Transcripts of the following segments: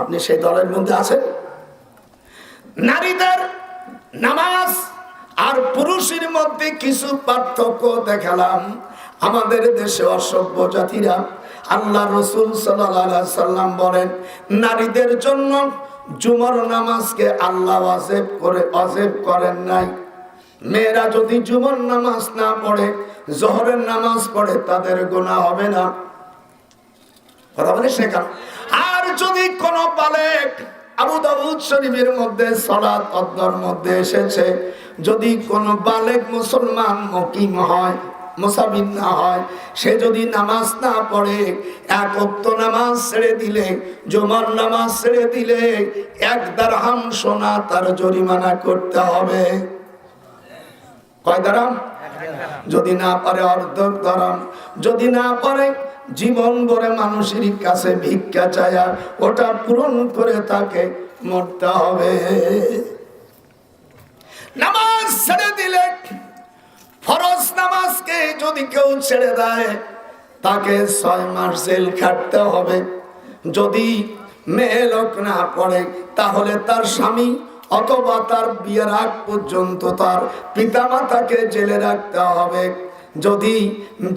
আপনি সেই দলের মধ্যে আছেন? নারীদের নামাজ আর পুরুষের মধ্যে কিছু পার্থক্য দেখালাম। আমাদের দেশে অসভ্য জাতিরা আল্লাহ রসুল সাল্লাম বলেন, নারীদের জন্য জুমর নামাজকে আল্লাহ অজেব করে অজেব করেন নাই। মেয়েরা যদি জুমর নামাজ না পড়ে, জহরের নামাজ পড়ে, তাদের গোনা হবে না। কথা বলে আর যদি কোনো বালেক আবু দাউদ শরীফের মধ্যে মধ্যে এসেছে, যদি কোনো বালেক মুসলমান মকিম হয় মুসাবিন না হয়, সে যদি নামাজ না পড়ে, এক নামাজ ছেড়ে দিলে, জমার নামাজ ছেড়ে দিলে, এক দারহাম সোনা তার জরিমানা করতে হবে। কয় দারাম যদি না পারে অর্ধক দারাম যদি না পারে জীবন ভরে মানুষের কাছে ভিক্ষা চায়া, ওটা পূরণ করে তাকে মরতে হবে। নামাজ ছেড়ে দিলে, ফরজ নামাজকে যদি কেউ ছেড়ে দেয়, তাকে ছয় মাস জেল খাটতে হবে। যদি মেয়ে লোক না পড়ে, তাহলে তার স্বামী অথবা তার বিয়ের আগ পর্যন্ত তার পিতামাতাকে জেলে রাখতে হবে। যদি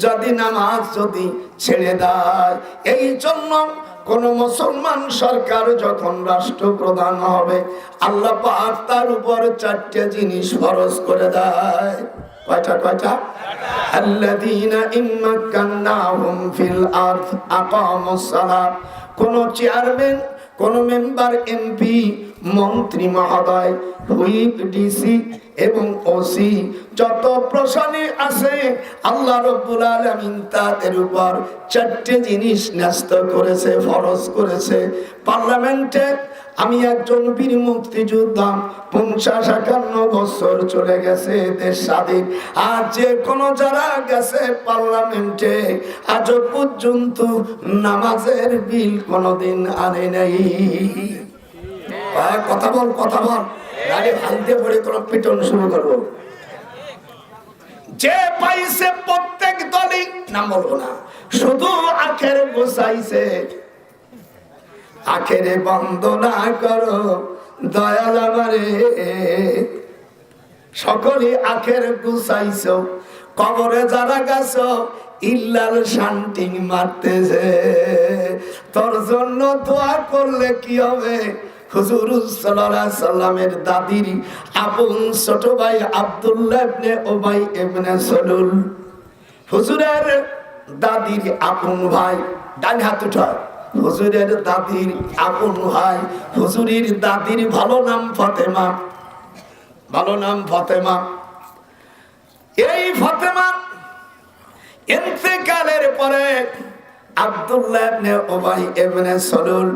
যদি নামাজ যদি ছেড়ে দেয়, এই জন্য কোন মুসলমান সরকার যখন রাষ্ট্রপ্রধান হবে, আল্লাহ পাক তার উপর চারটে জিনিস ফরজ করে দেয়। কয়টা কয়টা? আল্লাযীনা ইম্মাক্কান্নাহুম ফিল আরদ আকামুস কোন চেয়ারম্যান, কোন মেম্বার, এমপি, মন্ত্রী, মহোদয়, হুইপ, ডিসি এবং ওসি যত প্রশাসনে আছে, আল্লাহ রব্বুল আলামিন তাদের উপর চারটে জিনিস ন্যস্ত করেছে, ফরজ করেছে। পার্লামেন্টে আমি একজন বীর মুক্তিযোদ্ধা, পঞ্চাশ একান্ন বছর চলে গেছে দেশ স্বাধীন। আর যে কোনো যারা গেছে পার্লামেন্টে আজ পর্যন্ত নামাজের বিল কোনোদিন আনে নাই। কথা বল কথা বল। গাড়ি ভাঙতে পড়ে কোনো পিটন শুরু করব। যে পাইছে প্রত্যেক দলই নাম বলব না, শুধু আখের গোসাইছে। আখেরে বন্দনা করো, দয়াল আমারে। সকলে আখের গুছাইছ কবরে যারা গেছ, ইল্লাল শান্তিং মারতেছে। তোর জন্য দোয়া করলে কি হবে? হুজুর সাল্লামের দাদির আপন ছোট ভাই আব্দুল্লাহ ইবনে ওবাই ইবনে সলুল হুজুরের দাদির আপন ভাই, ডান হাত উঠায় হুজুরের দাদির আপন ভাই, হুজুরির দাদির ভালো নাম ফতেমা। ভালো নাম ফতেমা। এই ফতেমা ইন্তেকালের পরে আব্দুল্লাহ ইবনে ওবাই ইবনে সলুল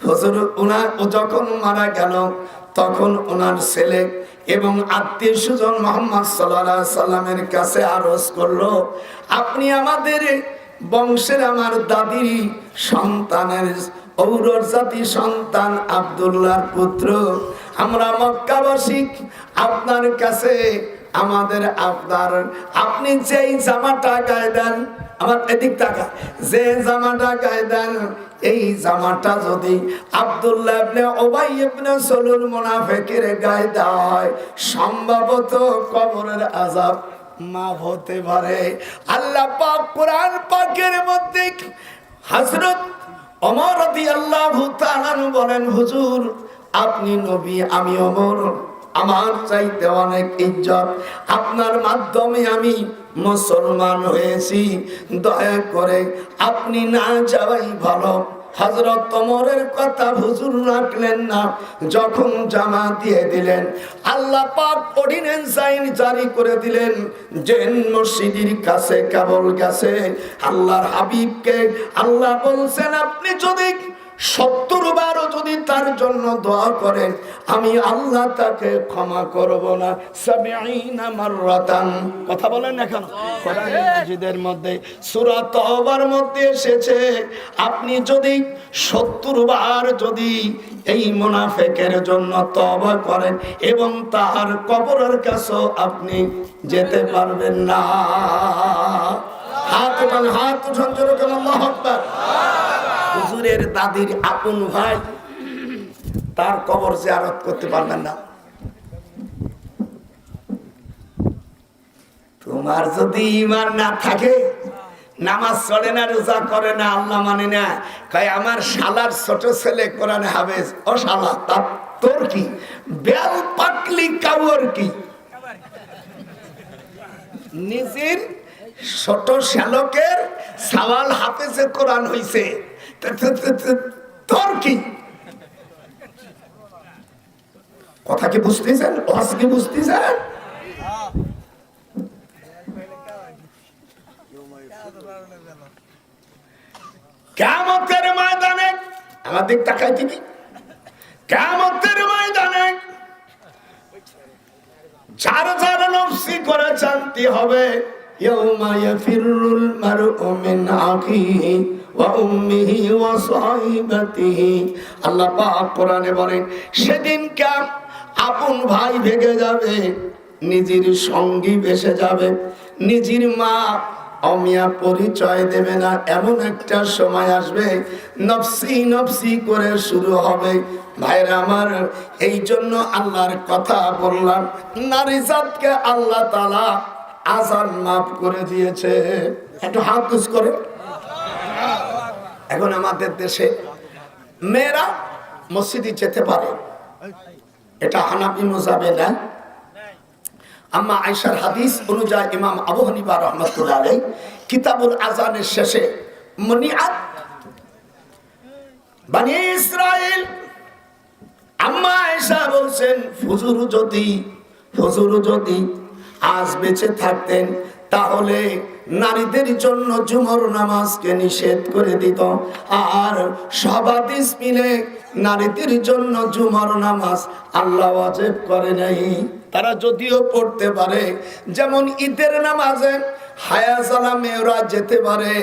হুজুর, উনার ও যখন মারা গেল, তখন ওনার ছেলে এবং আত্মীয় সুজন মোহাম্মদ সাল্লাহ সাল্লামের কাছে আরজ করল, আপনি আমাদের বংশের আমার দাদির সন্তানের ঔরর জাতি সন্তান আবদুল্লাহর পুত্র। আমরা মক্কাবাসী, আপনার কাছে আমাদের আপনার আপনি যেই জামাটা গায়ে দেন, আমার এদিক টাকা যে জামাটা গায়ে দেন এই জামাটা যদি আব্দুল্লাহ ইবনে ওবাই গায়ে দেওয়া সম্ভবত কবরের আযাব মাফ হতে পারে। আল্লাহ পাক কোরআন পাকের মধ্যে হযরত ওমর রাদিয়াল্লাহু তাআলা বলেন, হুজুর, আপনি নবী, আমি ওমর। আমার চাইতে অনেক ইজ্জত। আপনার মাধ্যমে আমি মুসলমান হয়েছি। দয়া করে আপনি না যাওয়াই ভালো। হজরত তোমরের কথা হুজুর রাখলেন না। যখন জামা দিয়ে দিলেন, আল্লাহ পাক অর্ডিন্যান্স আইন জারি করে দিলেন, জেন মসজিদের কাছে, কেবল গেছে আল্লাহর হাবিবকে আল্লাহ বলছেন, আপনি যদি বারও যদি তার জন্য দোয়া করেন, আমি আল্লাহ তাকে ক্ষমা করব না। কথা বলেন এখন মাজিদের মধ্যে, সূরা তওবার মধ্যে এসেছে, আপনি যদি সত্তর বার যদি এই মুনাফিকের জন্য তওবা করেন এবং তার কবরের কাছেও আপনি যেতে পারবেন না। হাত হাত উঠান জোরে কেন আল্লাহু হুজুরের দাদির আপন ভাই তার কবর জিয়ারত করতে পারবেন না। তোমার যদি ইমান না থাকে, নামাজ চলে না, রোজা করে না, আল্লাহ মানে না। কয়, আমার শালার ছোট ছেলে কোরআন হাবেজ ও শালা তার তোর কি? বেল পাটলি কাউর কি? নিজের ছোট শ্যালকের সাওয়াল হাফেজে কোরআন হইছে। তোর কি? কথা কি বুঝতেছেন? ওয়াজ কি বুঝতেছেন? কেমতের ময়দানে আমাদের তাকাই দিবি কেমতের ময়দানে, যার যার নফসি করে জানতে হবে মারউ মিন আখিহি ওয়া উম্মিহি ওয়া সাহিবাতিহি। আল্লাহ পাক কোরআনে বলেন সেদিন কাম আপন ভাই ভেঙে যাবে, নিজের সঙ্গী বেসে যাবে। নিজের মা অমিয়া পরিচয় দেবে না, এমন একটা সময় আসবে, নফসি নফসি করে শুরু হবে। ভাইরা আমার, এই জন্য আল্লাহর কথা বললাম, নারী জাতকে আল্লাহ তালা আজান মাফ করে দিয়েছে। একটু হাত করে। এখন আমাদের দেশে মেয়েরা মসজিদে যেতে পারে। এটা হানাফি মোজাবে না। আম্মা আয়সার হাদিস অনুযায়ী ইমাম আবু হানিফা রহমতুল্লাহ আলাই কিতাবুল আজানের শেষে, মনিআত বানি ইসরাইল আম্মা আয়সা বলছেন ফুজুর যদি ফুজুর যদি আজ বেঁচে থাকতেন তাহলে নারীদের জন্য জুমর নামাজকে নিষেধ করে দিত। আর সবাদিস মিলে নারীদের জন্য জুমর নামাজ আল্লাহ ওয়াজেব করে নাই। তারা যদিও পড়তে পারে, যেমন ঈদের নামাজে হায়াজালা মেয়েরা যেতে পারে,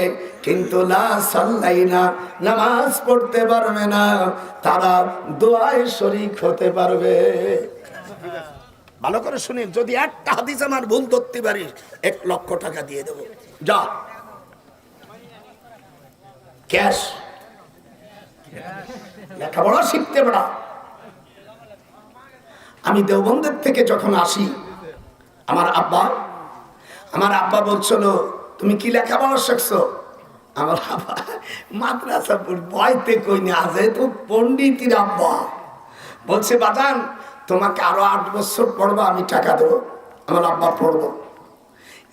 কিন্তু না, নামাজ পড়তে পারবে না, তারা দোয়ায় শরিক হতে পারবে। ভালো করে শুনিন যদি একটা হাদিস আমার ভুল ধরতে পারিস, এক লক্ষ টাকা দিয়ে দেবো। যা। ক্যাশ। লেখাপড়া শিখতে পারা। আমি দেওবন্দের থেকে যখন আসি, আমার আব্বা আমার আব্বা বলছিল, তুমি কি লেখাপড়া শিখছো? আমার আব্বা মাদ্রাসা বয়তে কই না আজ তো পন্ডিতের আব্বা। বলছে, বাজান তোমাকে আরও আট বছর পড়ব, আমি টাকা দেবো, আমার আব্বা পড়ব।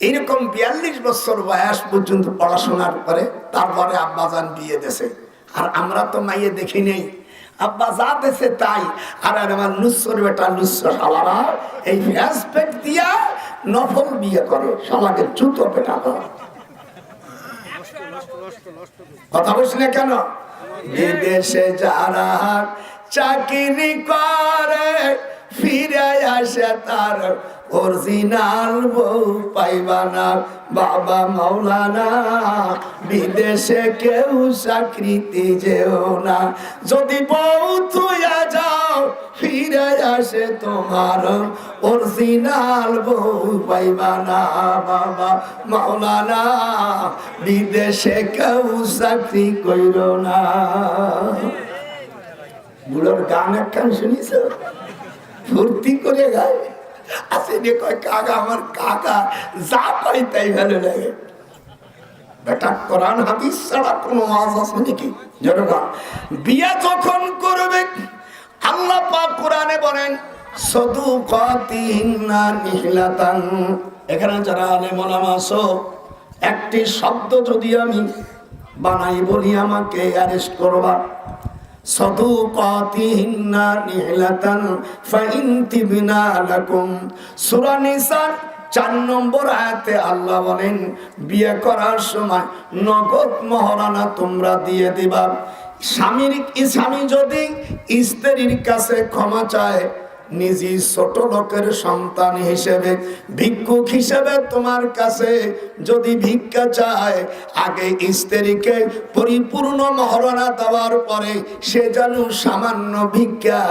এইরকম বিয়াল্লিশ বছর বয়স পর্যন্ত পড়াশোনার পরে তারপরে আব্বা যান বিয়ে দেশে আর আমরা তো মাইয়ে দেখি নেই। আব্বা যা দেশে তাই। আর আমার নুসর বেটা নুসর সালারা এই ফ্যাসপেক দিয়া নফল বিয়ে করে, সমাজের জুতো পেটা কথা বলছি না কেন? বিদেশে যারা চাকরি করে, ফিরে আসে তার অরিজিনাল বউ পাইবা না। বাবা মাওলানা, বিদেশে কেউ চাকরিতে যেও না। যদি বউ তুইয়া যাও ফিরে আসে তোমার অরিজিনাল বউ পাইবা না বাবা। মাওলানা, বিদেশে কেউ চাকরি কইর না। বুড়োর গান একখান শুনিস ফুর্তি করে গায়। আসে রে কয় কাকা, আমার কাকা যা কয় তাই ভালো লাগে। বেটা, কোরআন হাদিস ছাড়া কোনো ওয়াজ আছে নাকি? জনগণ, বিয়ে যখন আল্লাহ পাক কোরআনে বলেন এখানে যারা আলেম আছো, একটি শব্দ যদি আমি বানাই বলি, আমাকে অ্যারেস্ট করবা। সদুকাতিহিন্না নিহলাতান ফাইন তিবনা লাকুম। সূরা নিসা চার নম্বর আয়াতে আল্লাহ বলেন, বিয়ে করার সময় নগদ মহারানা তোমরা দিয়ে দিবা। স্বামীর স্বামী যদি স্ত্রীর কাছে ক্ষমা চায় নিজে ছোট লোকের সন্তান হিসেবে, ভিক্ষুক হিসেবে তোমার কাছে যদি ভিক্ষা চায়, আগে স্ত্রীকে পরিপূর্ণ মহরণা দেওয়ার পরে সে যেন সামান্য ভিক্ষা,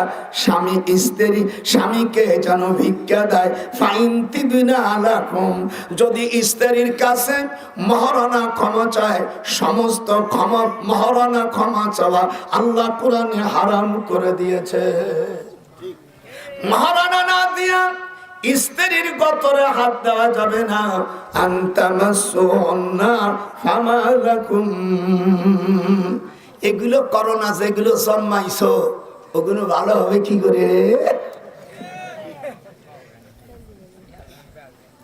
স্বামী স্ত্রী, স্বামীকে যেন ভিক্ষা দেয়। ফাইন তিবিনা আলাকুম যদি স্ত্রীর কাছে মহরণা ক্ষমা চায়, সমস্ত ক্ষমা, মহরণা ক্ষমা চাওয়া আল্লাহ কোরআনে হারাম করে দিয়েছে। মহারণা না দিয়া স্ত্রীর গতরে হাত দেওয়া যাবে না। এগুলো করো না, যেগুলো জন্মাইছো, ওগুলো ভালো হবে কি করে?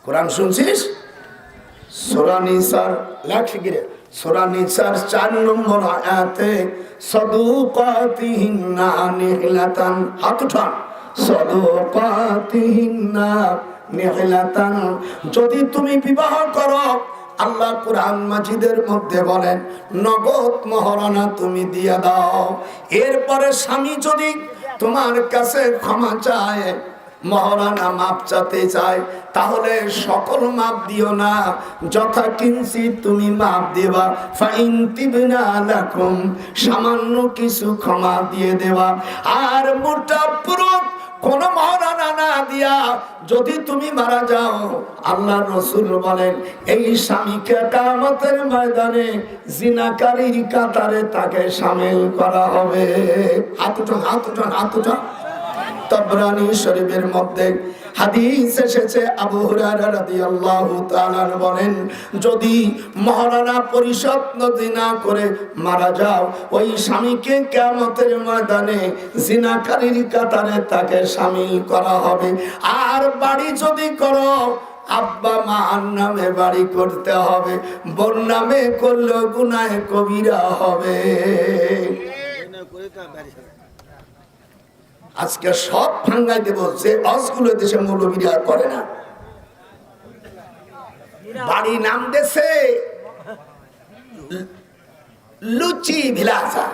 কোরআন শুনছিস? সোরা নিসার, লেখ গিরে। সোরা নিসার চার নম্বর আয়াতে, সদুকাতিহিন্না নিহলাতান হাত উঠান। যদি তুমি বিবাহ করো, আল্লাহ কুরআন মাজিদের মধ্যে বলেন, নগদ মহারণা তুমি দিয়ে দাও। এরপরে স্বামী যদি তোমার কাছে ক্ষমা চায় মহারানা মাপ চাতে চায়, তাহলে সকল মাপ দিও না। যথা কিনছি তুমি মাপ দেবা, ফাইন তিবিনা লাকুম, সামান্য কিছু ক্ষমা দিয়ে দেওয়া আর মোটা পুরো কোন মহারানা না দিয়া যদি তুমি মারা যাও আল্লাহ রসুল বলেন, এই স্বামীকে কামতের ময়দানে জিনাকারী কাতারে তাকে সামিল করা হবে? হাত উঠান হাত উঠান হাত উঠান শরীফের মধ্যে হাদিস এসেছে, আবু হুরায়রা রাদিয়াল্লাহু তাআলা বলেন, যদি মহারানা পরিষদ করে মারা যাও, ওই স্বামীকে কিয়ামতের ময়দানে জিনাকারীর কাতারে তাকে শামিল করা হবে। আর বাড়ি যদি করো, আব্বা মার নামে বাড়ি করতে হবে। বোন নামে করলেও গুনায় কবিরা হবে? আজকে সব ভাঙ্গাই দেব, যে অসগুলো দেশে মৌলবীরা করে না। বাড়ি নাম দেশে লুচি ভিলাসা।